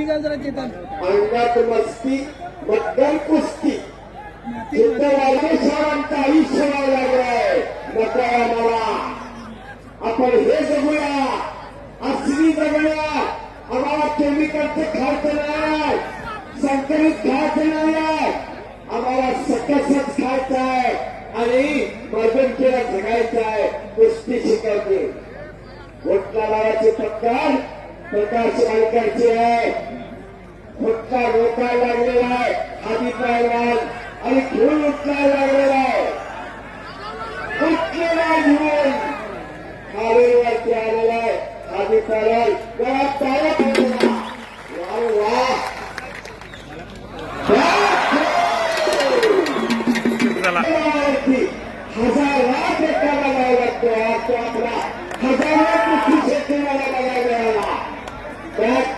माती घाल जरा चेतन? अंगात मस्ती मतदान कुस्ती. राजेश्वरांचं आयुष्य व्हायला लागलंय नको आपण हे जगूया. असली जगूया. आम्हाला केमिकलचं खायचं नाही संकलित खायचं नाही आम्हाला सकसच खायचं आहे आणि मर्दनकीला जगायचं आहे कुस्ती शिकायची घोटला लावायची पत्कार प्रकाश मालकाची आहे. फटका रोकायला लागलेला आहे. आधी पहिलवान आणि खेळ उठवायला लागलेला आहे. उठलेला घेऊन खालीवरती आलेला आहे. आधी पहिलवान जरा वरती हजारात एकाला जावं लागतो आज तो आपला हजारात